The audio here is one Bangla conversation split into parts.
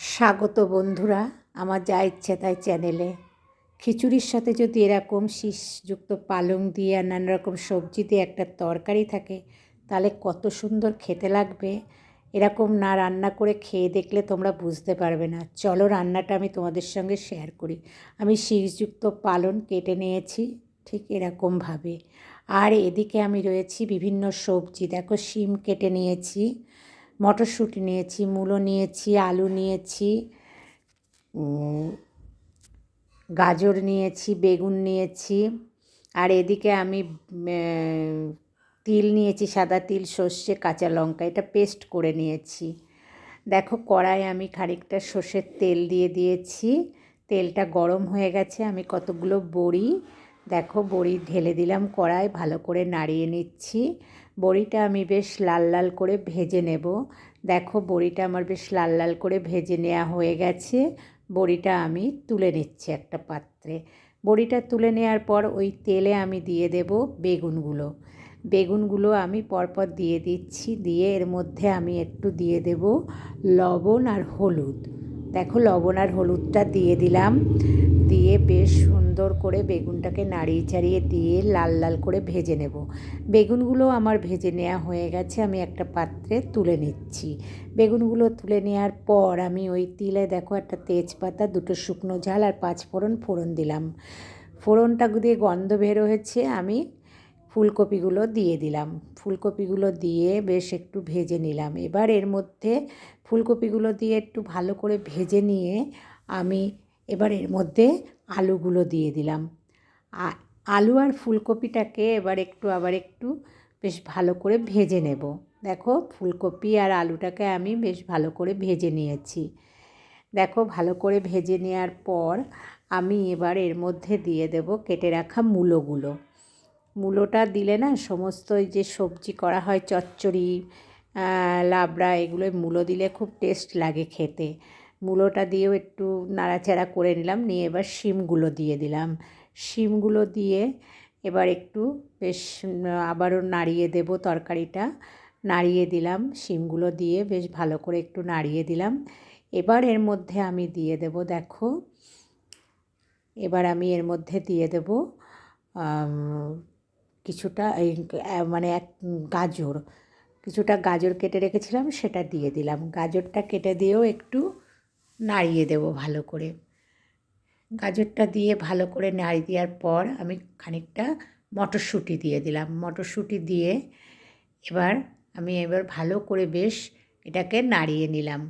স্বাগত বন্ধুরা, আমার যা ইচ্ছে তাই চ্যানেলে। খিচুড়ির সাথে যদি এরকম শীষযুক্ত পালং দিয়ে আর নানা রকম সবজি দিয়ে একটা তরকারি থাকে, তাহলে কত সুন্দর খেতে লাগবে। এরকম না রান্না করে খেয়ে দেখলে তোমরা বুঝতে পারবে না। চলো রান্নাটা আমি তোমাদের সঙ্গে শেয়ার করি। আমি শীষযুক্ত পালন কেটে নিয়েছি ঠিক এরকমভাবে। আর এদিকে আমি রয়েছি বিভিন্ন সবজি। দেখো, শিম কেটে নিয়েছি। মটরশুঁটি নিয়েছি, মূলো নিয়েছি, আলু নিয়েছি গাজর নিয়েছি, বেগুন নিয়েছি, আর এদিকে আমি তিল নিয়েছি, সাদা তিল, সর্ষে, কাঁচা লঙ্কা, এটা পেস্ট করে নিয়েছি। দেখো কড়াই আমি খানিকটা সর্ষের তেল দিয়ে দিয়েছি। তেলটা গরম হয়ে গেছে, আমি কতগুলো বড়ি, দেখো বড়ি ঢেলে দিলাম কড়াই, ভালো করে নাড়িয়ে নিচ্ছি। বড়িটা আমি বেশ লাল লাল করে ভেজে নেব। দেখো, বড়িটা আমার বেশ লাল লাল করে ভেজে নেওয়া হয়ে গেছে। বড়িটা আমি তুলে নিচ্ছি একটা পাত্রে। বড়িটা তুলে নেওয়ার পর ওই তেলে আমি দিয়ে দেব বেগুনগুলো। বেগুনগুলো আমি পরপর দিয়ে দিচ্ছি। দিয়ে এর মধ্যে আমি একটু দিয়ে দেব লবণ আর হলুদ। দেখো, লবণ আর হলুদটা দিয়ে দিলাম। দিয়ে বেশ সুন্দর করে বেগুনটাকে নাড়িয়ে চাড়িয়ে দিয়ে লাল লাল করে ভেজে নেব। বেগুনগুলো আমার ভেজে নেওয়া হয়ে গেছে, আমি একটা পাত্রে তুলে নিচ্ছি। বেগুনগুলো তুলে নেওয়ার পর আমি ওই তিলে দেখো একটা তেজপাতা, দুটো শুকনো ঝাল আর পাঁচ ফোড়ন ফোড়ন দিলাম। ফোড়নটা দিয়ে গন্ধ বের হয়েছে, আমি ফুলকপিগুলো দিয়ে দিলাম। ফুলকপিগুলো দিয়ে বেশ একটু ভেজে নিলাম। এবার এর মধ্যে ফুলকপিগুলো দিয়ে একটু ভালো করে ভেজে নিয়ে আমি এবার এর মধ্যে আলুগুলো দিয়ে দিলাম। আলু আর ফুলকপিটাকে এবার একটু আবার একটু বেশ ভালো করে ভেজে নেব। দেখো, ফুলকপি আর আলুটাকে আমি বেশ ভালো করে ভেজে নিয়েছি। দেখো, ভালো করে ভেজে নেওয়ার পর আমি এবার এর মধ্যে দিয়ে দেব কেটে রাখা মূলোগুলো। মূলোটা দিলে না, সমস্ত যে সবজি করা হয়, চচ্চড়ি লাবড়া এগুলো মূলো দিলে খুব টেস্ট লাগে খেতে। মূলোটা দিয়েও একটু নাড়াচাড়া করে নিলাম। নিয়ে এবার শিমগুলো দিয়ে দিলাম। শিমগুলো দিয়ে এবার একটু বেশ আবারও নাড়িয়ে দেব তরকারিটা। নাড়িয়ে দিলাম, শিমগুলো দিয়ে বেশ ভালো করে একটু নাড়িয়ে দিলাম। এবার এর মধ্যে আমি দিয়ে দেব, দেখো। এবার আমি এর মধ্যে দিয়ে দেব কিছুটা এই মানে এক গাজর। কিছুটা গাজর কেটে রেখেছিলাম, সেটা দিয়ে দিলাম। গাজরটা কেটে দিয়েও একটু নাড়িয়ে দেব ভালো করে। গাজরটা দিয়ে ভালো করে নাড়িয়ে দেওয়ার পর আমি খানিকটা মটরশুঁটি দিয়ে দিলাম। মটরশুঁটি দিয়ে এবার আমি এবার ভালো করে বেশ এটাকে নাড়িয়ে নিলাম।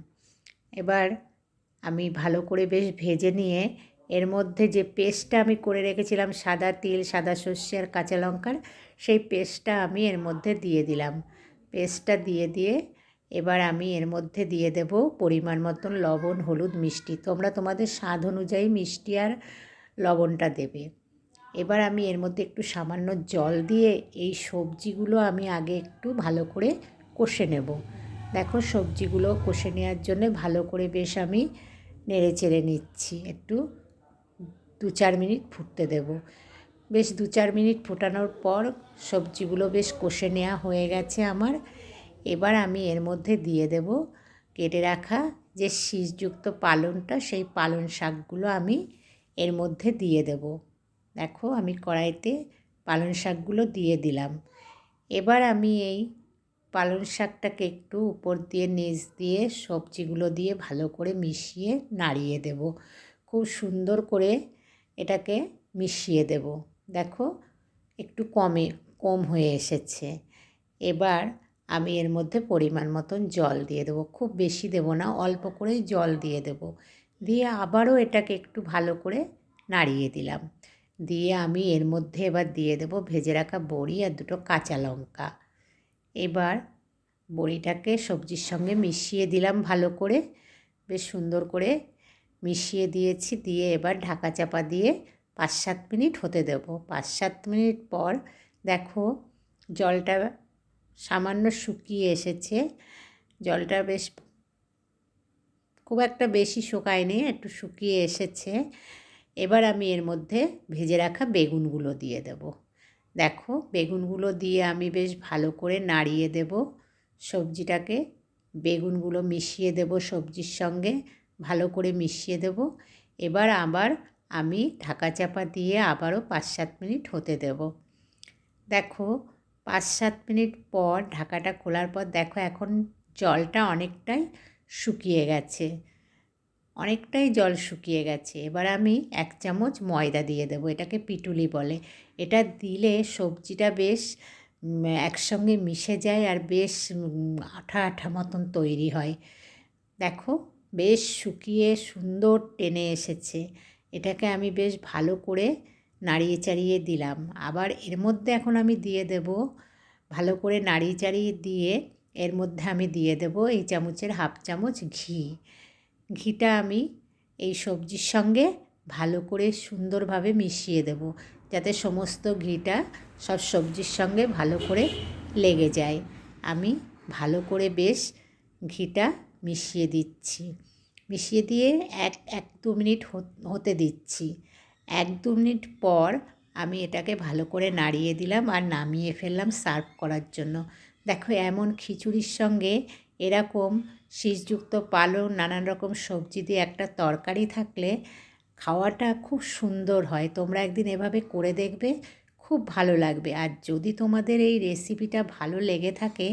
এবার আমি ভালো করে বেশ ভেজে নিয়ে এর মধ্যে যে পেস্টটা আমি করে রেখেছিলাম সাদা তিল, সাদা সর্ষে আর কাঁচা লঙ্কার, সেই পেস্টটা আমি এর মধ্যে দিয়ে দিলাম। পেস্টটা দিয়ে দিয়ে এবার আমি এর মধ্যে দিয়ে দেব পরিমাণ মতন লবণ, হলুদ, মিষ্টি। তোমরা তোমাদের স্বাদ অনুযায়ী মিষ্টি আর লবণটা দেবে। এবার আমি এর মধ্যে একটু সামান্য জল দিয়ে এই সবজিগুলো আমি আগে একটু ভালো করে কষে নেব। দেখো সবজিগুলো কষে নেওয়ার জন্য ভালো করে বেশ আমি নেড়ে চেড়ে নিচ্ছি। একটু দু চার মিনিট ফুটতে দেব। বেশ দু চার মিনিট ফোটানোর পর সবজিগুলো বেশ কষে নেওয়া হয়ে গেছে আমার। এবার আমি এর মধ্যে দিয়ে দেব কেটে রাখা যে শীষযুক্ত পালনটা, সেই পালন শাকগুলো আমি এর মধ্যে দিয়ে দেব। দেখো আমি কড়াইতে পালন শাকগুলো দিয়ে দিলাম। এবার আমি এই পালন শাকটাকে একটু উপর দিয়ে, নিচ দিয়ে সবজিগুলো দিয়ে ভালো করে মিশিয়ে নাড়িয়ে দেব। খুব সুন্দর করে এটাকে মিশিয়ে দেব। দেখো একটু কমে, কম হয়ে এসেছে। এবার আমি এর মধ্যে পরিমাণ মতন জল দিয়ে দেবো। খুব বেশি দেবো না, অল্প করেই জল দিয়ে দেবো। দিয়ে আবারও এটাকে একটু ভালো করে নাড়িয়ে দিলাম। দিয়ে আমি এর মধ্যে এবার দিয়ে দেবো ভেজে রাখা বড়ি আর দুটো কাঁচা লঙ্কা। এবার বড়িটাকে সবজির সঙ্গে মিশিয়ে দিলাম ভালো করে। বেশ সুন্দর করে মিশিয়ে দিয়েছি। দিয়ে এবার ঢাকা চাপা দিয়ে পাঁচ সাত মিনিট হতে দেবো। পাঁচ সাত মিনিট পর দেখো জলটা সামান্য শুকিয়ে এসেছে। জলটা বেশ খুব একটা বেশি শুকায়নি, একটু শুকিয়ে এসেছে। এবার আমি এর মধ্যে ভেজে রাখা বেগুনগুলো দিয়ে দেব। দেখো, বেগুনগুলো দিয়ে আমি বেশ ভালো করে নাড়িয়ে দেব। সবজিটাকে বেগুনগুলো মিশিয়ে দেব সবজির সঙ্গে, ভালো করে মিশিয়ে দেব। এবার আবার আমি ঢাকা চাপা দিয়ে আবারও পাঁচ সাত মিনিট হতে দেব। দেখো পাঁচ সাত মিনিট পর ঢাকাটা খোলার পর দেখো এখন জলটা অনেকটাই শুকিয়ে গেছে। অনেকটাই জল শুকিয়ে গেছে। এবার আমি এক চামচ ময়দা দিয়ে দেবো, এটাকে পিটুলি বলে। এটা দিলে সবজিটা বেশ একসঙ্গে মিশে যায় আর বেশ আঠা আঠা মতন তৈরি হয়। দেখো বেশ শুকিয়ে সুন্দর টেনে এসেছে। এটাকে আমি বেশ ভালো করে নাড়িয়ে চাড়িয়ে দিলাম। আবার এর মধ্যে এখন আমি দিয়ে দেব, ভালো করে নাড়িয়ে চাড়িয়ে দিয়ে এর মধ্যে আমি দিয়ে দেব এই চামচের হাফ চামচ ঘি। ঘিটা আমি এই সবজির সঙ্গে ভালো করে সুন্দরভাবে মিশিয়ে দেব যাতে সমস্ত ঘিটা সব সবজির সঙ্গে ভালো করে লেগে যায়। আমি ভালো করে বেশ ঘিটা মিশিয়ে দিচ্ছি। মিশিয়ে দিয়ে এক এক দু মিনিট হতে দিচ্ছি। এক দু মিনিট পর আমি এটাকে ভালো করে নাড়িয়ে দিলাম আর নামিয়ে ফেললাম সার্ভ করার জন্য। দেখো এমন খিচুড়ির সঙ্গে এরকম শীষযুক্ত পালং, নানান রকম সবজি দিয়ে একটা তরকারি থাকলে খাওয়াটা খুব সুন্দর হয়। তোমরা একদিন এভাবে করে দেখবে, খুব ভালো লাগবে। আর যদি তোমাদের এই রেসিপিটা ভালো লেগে থাকে,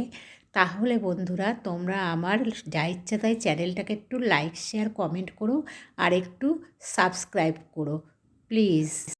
তাহলে বন্ধুরা তোমরা আমার যা ইচ্ছা তাই চ্যানেলটাকে একটু লাইক, শেয়ার, কমেন্ট করো আর একটু সাবস্ক্রাইব করো। প্লিজ